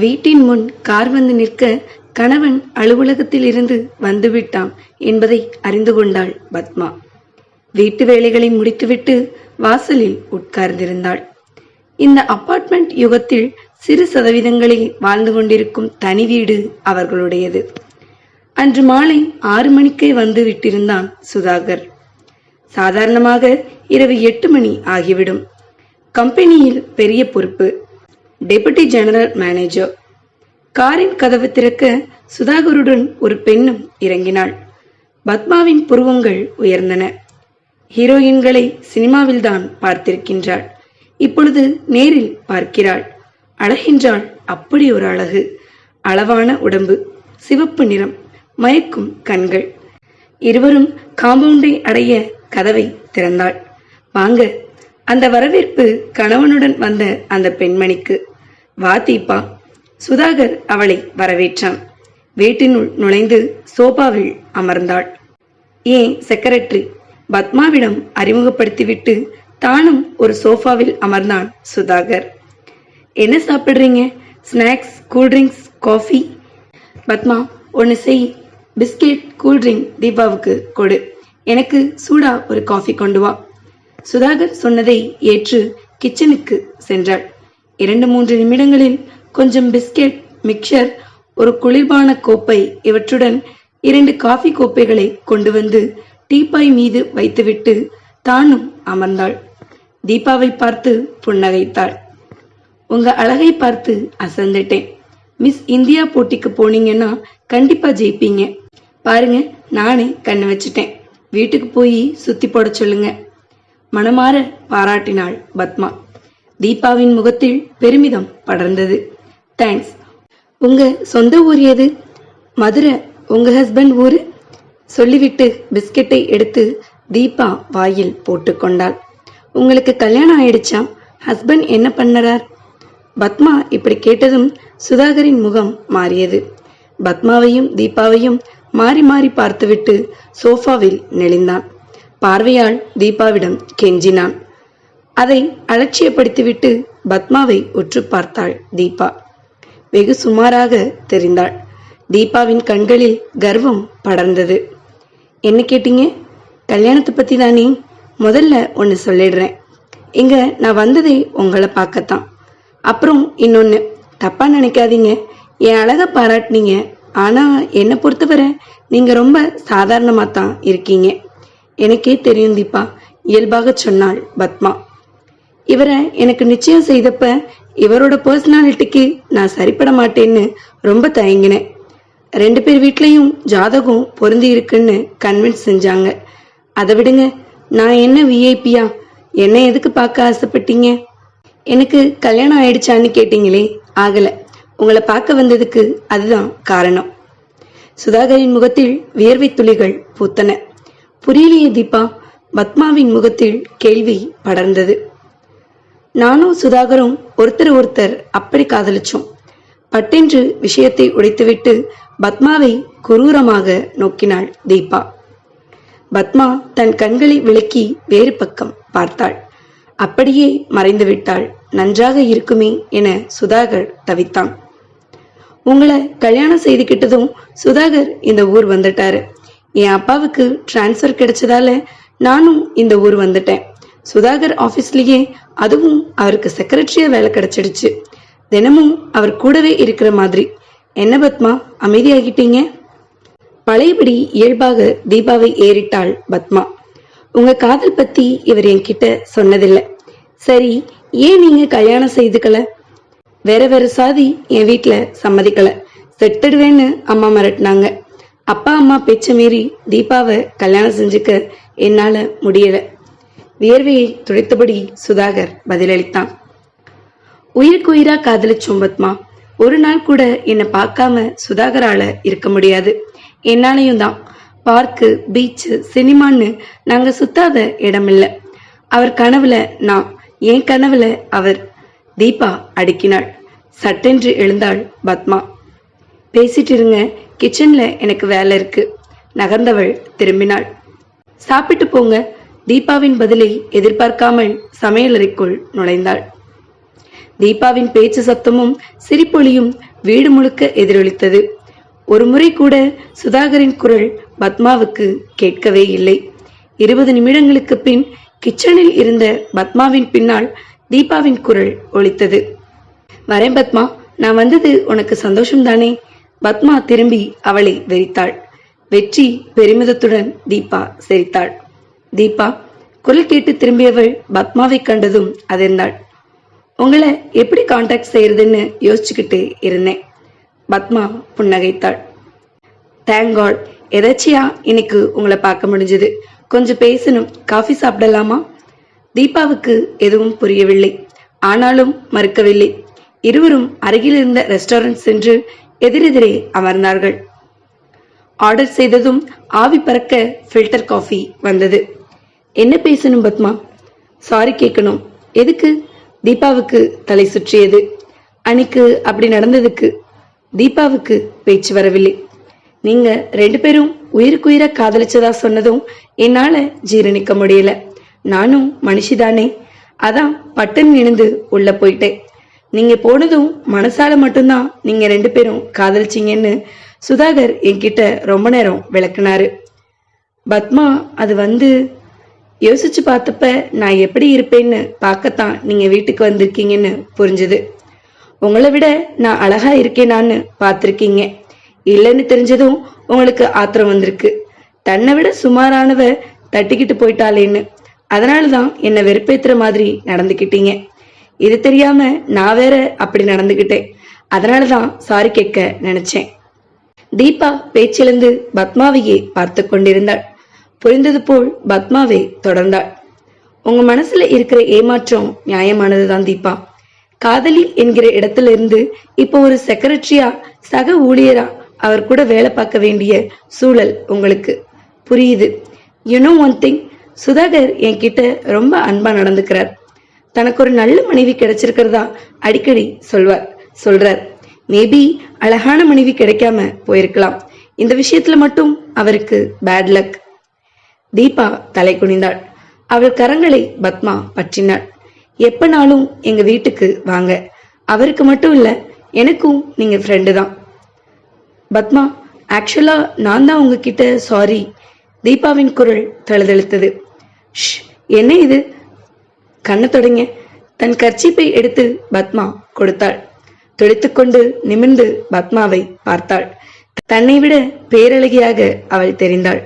வீட்டின் முன் கார் வந்து நிற்க கணவன் அலுவலகத்தில் இருந்து வந்துவிட்டான் என்பதை அறிந்து கொண்டாள் பத்மா. வீட்டு வேலைகளை முடித்துவிட்டு வாசலில் உட்கார்ந்திருந்தாள். இந்த அபார்ட்மெண்ட் யுகத்தில் சிறு சதவீதங்களில் வாழ்ந்து கொண்டிருக்கும் தனி வீடு அவர்களுடையது. அன்று மாலை ஆறு மணிக்கே வந்து விட்டிருந்தான் சுதாகர். சாதாரணமாக இரவு எட்டு மணி ஆகிவிடும். கம்பெனியில் பெரிய பொறுப்பு. டெபுட்டி ஜெனரல் மேனேஜர் காரின் கதவு திறக்க சுதாகருடன் ஒரு பெண்ணும் இறங்கினாள். பத்மாவின் புருவங்கள் உயர்ந்தன. ஹீரோயின்களை சினிமாவில்தான் பார்த்திருக்கின்றாள். இப்பொழுது நேரில் பார்க்கிறாள். அழகின்றாள். அப்படி ஒரு அழகு. அளவான உடம்பு. சிவப்பு நிறம். மயக்கும் கண்கள். இருவரும் காம்பவுண்டை அடைய கதவை திறந்தாள். வாங்க. அந்த வரவேற்பு கணவனுடன் வந்த அந்த பெண்மணிக்கு. வா தீபா. சுதாகர் அவளை வரவேற்றான். வீட்டினுள் நுழைந்து சோபாவில் அமர்ந்தாள். ஏன் செக்ரட்டரி பத்மாவிடம் அறிமுகப்படுத்திவிட்டு தானும் ஒரு சோஃபாவில் அமர்ந்தான் சுதாகர். என்ன சாப்பிடுறீங்க? Snacks cool drinks coffee? பத்மா ஒன்று செய். பிஸ்கெட் கூல்ட்ரிங்க் தீபாவுக்கு கொடு. எனக்கு சூடா ஒரு காஃபி கொண்டு வா. சுதாகர் சொன்னதை ஏற்று கிச்சனுக்கு சென்றாள். இரண்டு மூன்று நிமிடங்களில் கொஞ்சம் பிஸ்கெட் மிக்சர் ஒரு குளிர்பான கோப்பை இவற்றுடன் இரண்டு காஃபி கோப்பைகளை கொண்டு வந்து டீப்பாய் மீது வைத்துவிட்டு தானும் அமர்ந்தாள். தீபாவை பார்த்து புன்னகைத்தாள். உங்க அழகை பார்த்து அசந்துட்டேன். மிஸ் இந்தியா போட்டிக்கு போனீங்கன்னா கண்டிப்பா ஜெயிப்பீங்க. பாருங்க நானே கண்ணு வச்சிட்டேன். வீட்டுக்கு போய் சுத்தி போட சொல்லுங்க. மனமாற பாராட்டினாள் பத்மா. தீபாவின் முகத்தில் பெருமிதம் படர்ந்தது. தேங்க்ஸ் உங்க சொந்த ஊர் எது? மதுரை உங்க ஹஸ்பண்ட் ஊரு? சொல்லிவிட்டு பிஸ்கெட்டை எடுத்து தீபா வாயில் போட்டுக்கொண்டாள் உங்களுக்கு கல்யாணம் ஆயிடுச்சா? ஹஸ்பண்ட் என்ன பண்ணறார்? பத்மா இப்படி கேட்டதும் சுதாகரின் முகம் மாறியது. பத்மாவையும் தீபாவையும் மாறி மாறி பார்த்துவிட்டு சோஃபாவில் நெளிந்தான். பார்வையால் தீபாவிடம் கெஞ்சினான். அதை அலட்சியப்படுத்திவிட்டு பத்மாவை உற்று பார்த்தாள் தீபா. வெகு சுமாராக தெரிந்தாள். தீபாவின் கண்களில் கர்வம் படர்ந்தது. என்ன கேட்டீங்க? கல்யாணத்தை பத்தி தானே? முதல்ல ஒன்று சொல்லிடுறேன். இங்க நான் வந்ததே உங்களை பார்க்கத்தான். அப்புறம் இன்னொன்று தப்பா நினைக்காதீங்க. என் அழகை பாராட்டினீங்க. ஆனா என்னை பொறுத்தவரை நீங்க ரொம்ப சாதாரணமாக தான் இருக்கீங்க. எனக்கே தெரியும் தீபா இயல்பாக சொன்னாள் பத்மா. இவரை எனக்கு நிச்சயம் செய்தப்ப இவரோட பர்சனாலிட்டிக்கு நான் சரிப்பட மாட்டேன்னு ரொம்ப தயங்கினேன். ரெண்டு பேர் வீட்லேயும் ஜாதகம் பொருந்தி இருக்குன்னு கன்வின்ஸ் செஞ்சாங்க. அதை விடுங்க நான் என்ன விஐபியா என்ன எதுக்கு பார்க்க ஆசைப்பட்டீங்க? எனக்கு கல்யாணம் ஆயிடுச்சான்னு கேட்டீங்களே ஆகல. உங்களை பார்க்க வந்ததுக்கு அதுதான் காரணம். சுதாகரின் முகத்தில் வியர்வை துளிகள் பூத்தன. புரியலையே தீபா பத்மாவின் முகத்தில் கேள்வி படர்ந்தது. நானும் சுதாகரும் ஒருத்தர் ஒருத்தர் அப்படி காதலிச்சோம். பட்டென்று விஷயத்தை உடைத்துவிட்டு பத்மாவை குரூரமாக நோக்கினாள் தீபா. பத்மா தன் கண்களை விளக்கி வேறு பக்கம் பார்த்தாள். அப்படியே மறைந்து விட்டாள். நன்றாக இருக்குமே என சுதாகர் தவித்தான். உங்களை கல்யாணம் செய்துக்கிட்டதும் சுதாகர் இந்த ஊர் வந்துட்டாரு. என் அப்பாவுக்கு டிரான்ஸ்ஃபர் கிடைச்சதால நானும் இந்த ஊர் வந்துட்டேன். சுதாகர் ஆபீஸ்லயே அதுவும் அவருக்கு செக்ரட்டரியா வேலை கிடைச்சிடுச்சு. தினமும் அவர் கூடவே இருக்கிற மாதிரி. என்ன பத்மா அமைதியாகிட்டீங்க? பழையபடி இயல்பாக தீபாவை ஏறிட்டாள் பத்மா. உங்க காதல் பத்தி இவர் என்கிட்ட சொன்னதில்லை. சரி ஏன் நீங்க கல்யாணம் செய்துக்கல? வேற வேற சாதி என் வீட்ல சம்மதிக்கல. செத்துடுவேன்னு அம்மா மிரட்டினாங்க. அப்பா அம்மா பேச்ச மீறி தீபாவை கல்யாணம் செஞ்சுக்க என்னால முடியல. வியர்வையை துடைத்தபடி சுதாகர் பதிலளித்தான். உயிருக்குயிரா காதலிச்சோம் பத்மா ஒரு நாள் கூட என்னை பார்க்காம சுதாகரால இருக்க முடியாது. என்னாலையும் தான். பார்க்கு பீச்சு சினிமான்னு நாங்க சுத்தாத இடமில்ல. அவர் கனவுல நான் என் கனவுல அவர். தீபா அடுக்கினாள். சட்டென்று எழுந்தாள் பத்மா. பேசிட்டு இருங்க கிச்சன்ல எனக்கு வேலை இருக்கு. நகர்ந்தவள் திரும்பினாள். சாப்பிட்டு போங்க. தீபாவின் பதிலை எதிர்பார்க்காமல் சமையலறைக்குள் நுழைந்தாள். தீபாவின் பேச்சு சத்தமும் சிரிப்பொலியும் வீடு முழுக்க எதிரொலித்தது. ஒரு முறை கூட சுதாகரின் குரல் பத்மாவுக்கு கேட்கவே இல்லை. இருபது நிமிடங்களுக்கு பின் கிச்சனில் இருந்த பத்மாவின் பின்னால் தீபாவின் குரல் ஒலித்தது. வரேன் பத்மா நான் வந்தது உனக்கு சந்தோஷம்தானே? பத்மா திரும்பி அவளை வெறித்தாள். வெற்றி பெருமிதத்துடன் தீபா சிரித்தாள். தீபா குரல் கேட்டு திரும்பியவள் பத்மாவை கண்டதும் அதிர்ந்தாள். உங்களை எப்படி காண்டாக்ட் செய்யறதுன்னு யோசிச்சுக்கிட்டு இருந்தேன் பத்மா புன்னகைத்தாள். தேங்க் எதாச்சியா இன்னைக்கு உங்களை பார்க்க முடிஞ்சது. கொஞ்சம் பேசணும் காஃபி சாப்பிடலாமா? தீபாவுக்கு எதுவும் புரியவில்லை. ஆனாலும் மறுக்கவில்லை. இருவரும் அருகில் இருந்த ரெஸ்டாரண்ட் சென்று எதிரெதிரே அமர்ந்தார்கள். ஆர்டர் செய்ததும் ஆவி பறக்க ஃபில்டர் காஃபி வந்தது. என்ன பேசணும் பத்மா? சாரி கேட்கணும் எதுக்கு? தீபாவுக்கு தலை சுற்றியது. அன்னைக்கு அப்படி நடந்ததுக்கு தீபாவுக்கு பேச்சு வரவில்லை. நீங்க ரெண்டு பேரும் உயிருக்குயிர காதலிச்சதா சொன்னதும் என்னால ஜீரணிக்க முடியல. நானும் மனுஷிதானே. அதான் பட்டன் இணைந்து உள்ள போயிட்டேன். நீங்க போனதும் மனசால மட்டும்தான் நீங்க ரெண்டு பேரும் காதலிச்சீங்கன்னு சுதாகர் என்கிட்ட ரொம்ப நேரம் விளக்குனாரு. பத்மா அது வந்து யோசிச்சு பார்த்தப்ப நான் எப்படி இருப்பேன்னு பார்க்கத்தான் நீங்க வீட்டுக்கு வந்திருக்கீங்கன்னு புரிஞ்சுது. உங்களை விட நான் அழகா இருக்கேனான்னு பார்த்துருக்கீங்க. இல்லைன்னு தெரிஞ்சதும் உங்களுக்கு ஆத்திரம் வந்திருக்கு. தன்னை விட சுமாரானவ தட்டிக்கிட்டு போயிட்டாளேன்னு. அதனால தான் என்னை வெறுப்பேத்துற மாதிரி நடந்துக்கிட்டீங்க. இது தெரியாம நான் வேற அப்படி நடந்துக்கிட்டேன் அதனால தான் சாரி கேட்க நினைச்சேன். தீபா பேச்சிலிருந்து பத்மாவையே பார்த்து கொண்டிருந்தாள். புரிந்தது போல் பத்மாவை தொடர்ந்தாள். உங்க மனசுல இருக்கிற ஏமாற்றம் நியாயமானதுதான் தீபா. காதலி என்கிற இடத்துல இருந்து இப்போ ஒரு செக்ரட்டரியா சக ஊழியரா அவர் கூட வேலை பார்க்க வேண்டிய சூழல் உங்களுக்கு. புரியுது. யூனோ ஒன் திங் சுதாகர் என்கிட்ட ரொம்ப அன்பா நடந்துக்கிறார். தனக்கு ஒரு நல்ல மனைவி கிடைச்சிருக்கிறதா அடிக்கடி சொல்வார் சொல்றார். மேபி அழகான மனைவி கிடைக்காம போயிருக்கலாம். இந்த விஷயத்துல மட்டும் அவருக்கு பேட் லக் தீபா தலை குனிந்தாள். அவள் கரங்களை பத்மா பற்றினாள். எப்பனாலும் எங்க வீட்டுக்கு வாங்க. அவருக்கு மட்டும் இல்ல எனக்கும் நீங்க ஃப்ரெண்டு தான். பத்மா ஆக்சுவலா நான் தான் உங்ககிட்ட சாரி தீபாவின் குரல் தழுதழுத்தது. ஷ் என்ன இது? கண்ணை தொடங்க. தன் கர்ச்சீப்பை எடுத்து பத்மா கொடுத்தாள். துடித்துக்கொண்டு நிமிர்ந்து பத்மாவை பார்த்தாள். தன்னை விட பேரழகியாக அவள் தெரிந்தாள்.